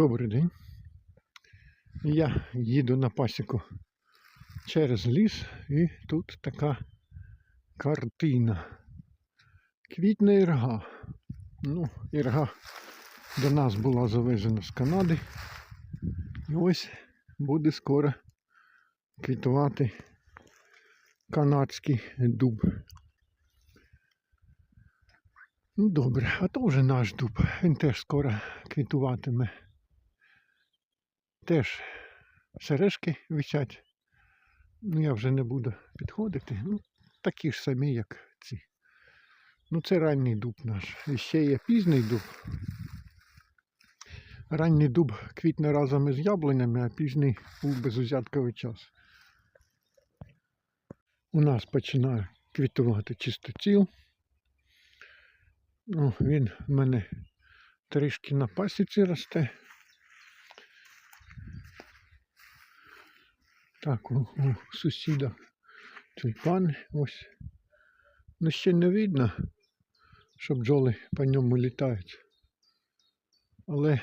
Добрий день. Я їду на пасіку через ліс і тут така картина. Квітна ірга. Ну, ірга до нас була завезена з Канади. І ось буде скоро квітувати канадський дуб. Ну добре, а то вже наш дуб. Він теж скоро квітуватиме. Теж сережки висять. Ну я вже не буду підходити. Ну, такі ж самі, як ці. Ну це ранній дуб наш. І ще є пізній дуб. Ранній дуб квітне разом із яблунями, а пізній у безузятковий час. У нас починає квітувати чистоціл. Ну, він в мене трішки на пасіці росте. Так, у, у сусіда тюльпан ось. Ну ще не видно, що бджоли по ньому літають. Але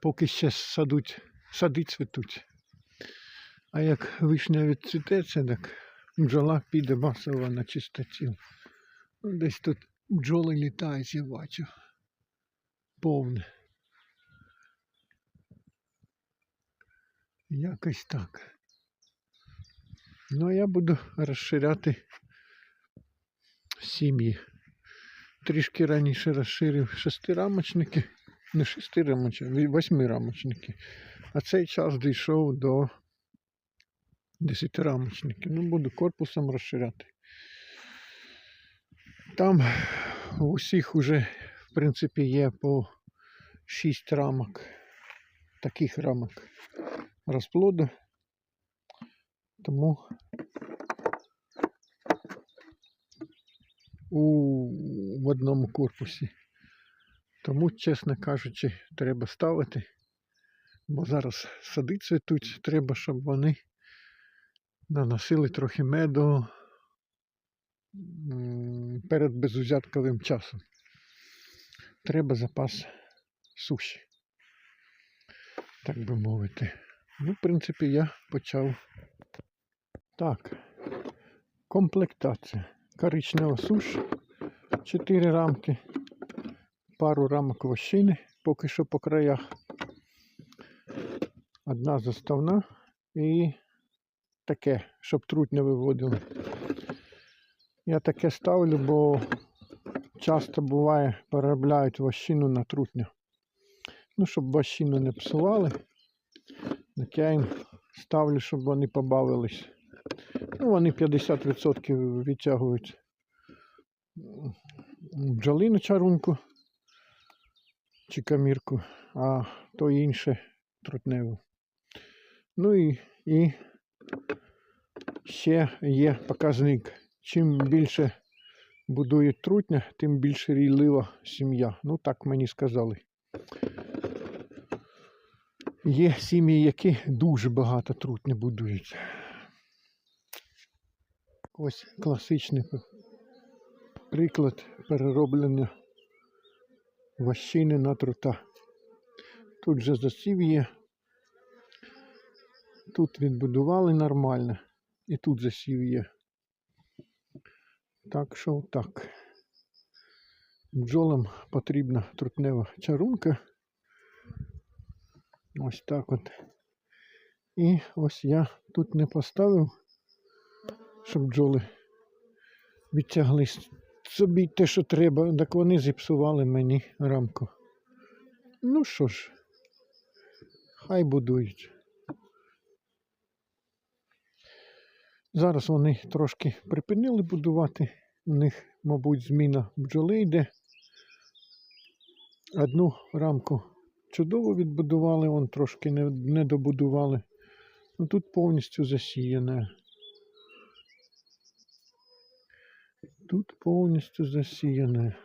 поки ще садуть, сади цвітуть. А як вишня відцвітеться, так бджола піде масово на чистоціл. Ну, Десь тут бджоли літають, я бачу. Повне. Якось так. Ну, а я буду розширяти сім'ї. Трішки раніше розширив шестирамочники, не шестирамочники, восьмирамочники. А цей час дійшов до десятирамочників. Ну, буду корпусом розширяти. Там у усіх уже, в принципі, є по 6 рамок, таких рамок розплоду. Тому у в одному корпусі. Тому, чесно кажучи, треба ставити, бо зараз сади цвітуть, треба, щоб вони наносили трохи меду перед безузятковим часом. Треба запас суші, так би мовити. Ну, в принципі, я почав. Так, комплектація. Коричнева суш, 4 рамки, пару рамок вощини, поки що по краях. Одна заставна і таке, щоб труть не виводили. Я таке ставлю, бо часто буває переробляють вощину на трутню. Ну, щоб вощину не псували, так я їм ставлю, щоб вони побавились. Ну, вони 50% відтягують м, бджолину чарунку чи камірку, а то інше трутневу. Ну і, і ще є показник. Чим більше будує трутня, тим більше рійлива сім'я. Ну так мені сказали. Є сім'ї, які дуже багато трутня будують. Ось класичний приклад перероблення вощини на трута. Тут же засів є. Тут відбудували нормально. І тут засів є. Так що так. Бджолам потрібна трутнева чарунка. Ось так от. І ось я тут не поставив, щоб бджоли відтягли собі те, що треба, так вони зіпсували мені рамку. Ну що ж, хай будують. Зараз вони трошки припинили будувати. У них, мабуть, зміна бджоли йде. Одну рамку чудово відбудували, вон трошки не, не добудували. Ну тут повністю засіяне. Тут повністю засіяне.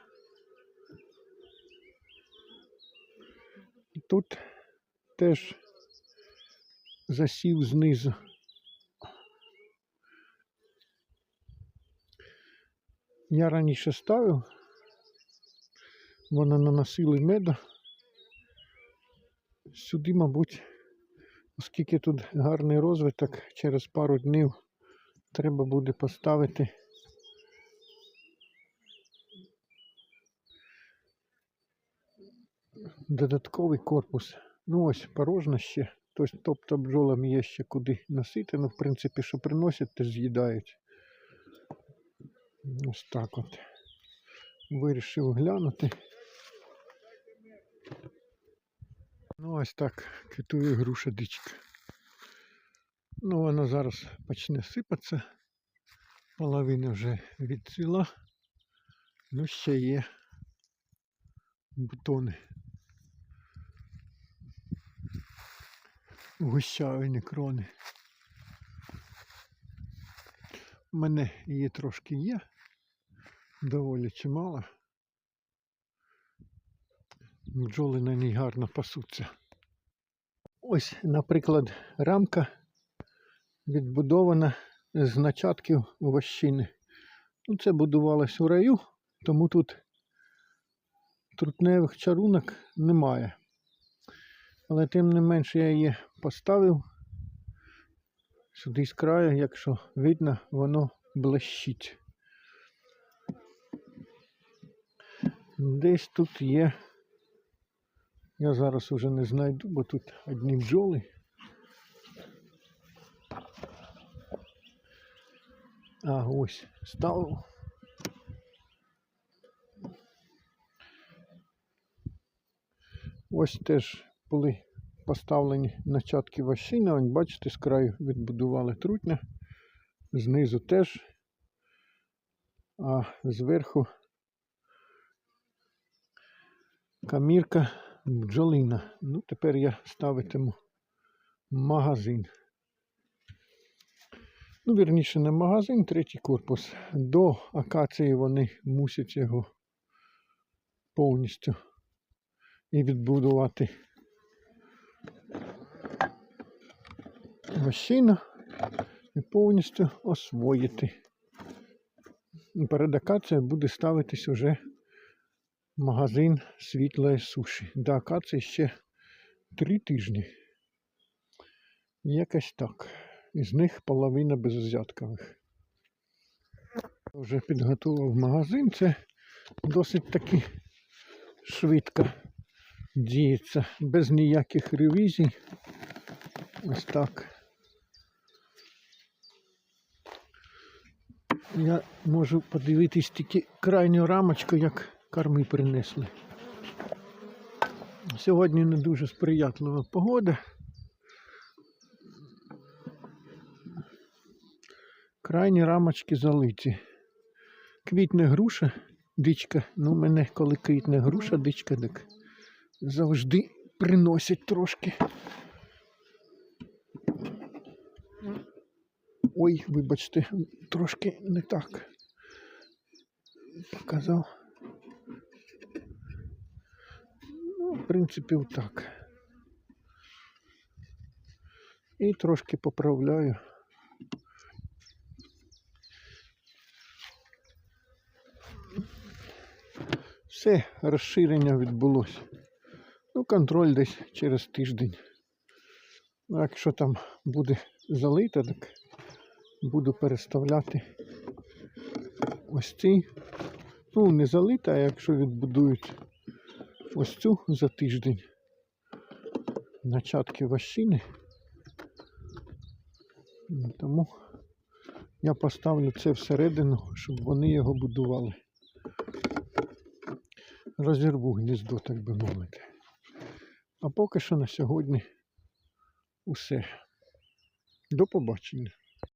Тут теж засів знизу. Я раніше ставив, вони наносили меду. Сюди, мабуть, оскільки тут гарний розвиток, через пару днів треба буде поставити додатковий корпус. Ну ось порожна ще. Тобто, бджолам є ще куди носити. Ну, в принципі, що приносять, те з'їдають. Ось так от. Вирішив глянути. Ну, ось так квітує груша дичка. Ну, вона зараз почне сипатися. Половина вже відцвіла. Ну, ще є бутони. Гущавині крони. У мене її трошки є, доволі чимало. Бджоли на ній гарно пасуться. Ось, наприклад, рамка відбудована з начатків вощини. Ну, це будувалось у раю, тому тут трутневих чарунок немає. Але тим не менше я її поставив сюди з краю, якщо видно, воно блищить. Десь тут є. Я зараз уже не знайду, бо тут одні бджоли. А, ось ставив. Ось теж були поставлені начатки вощини. Ось бачите, з краю відбудували трутня. Знизу теж. А зверху камірка бджолина. Ну, тепер я ставитиму магазин. Ну, вірніше, не магазин, третій корпус. До акації вони мусять його повністю і відбудувати машину і повністю освоїти. Перед акацією буде ставитись уже магазин світлої суші. До акації ще три тижні. Якось так. Із них половина беззяткових. Вже підготував магазин. Це досить таки швидко діється, без ніяких ревізій. Ось так. Я можу подивитись тільки крайню рамочку, як корми принесли. Сьогодні не дуже сприятлива погода. Крайні рамочки залиті. Квітне груша, дичка. Ну, мене коли квітне груша, дичка, так завжди приносять трошки. Ой, вибачте, трошки не так. Показав. Ну, в принципі, так. І трошки поправляю. Все, розширення відбулося. Ну, контроль десь через тиждень. Ну, якщо там буде залито, так буду переставляти ось ці. Ну, не залита, а якщо відбудують ось цю за тиждень. Начатки ващини. Ну, Тому я поставлю це всередину, щоб вони його будували. Розірву гніздо, так би мовити. А поки що на сьогодні усе. До побачення.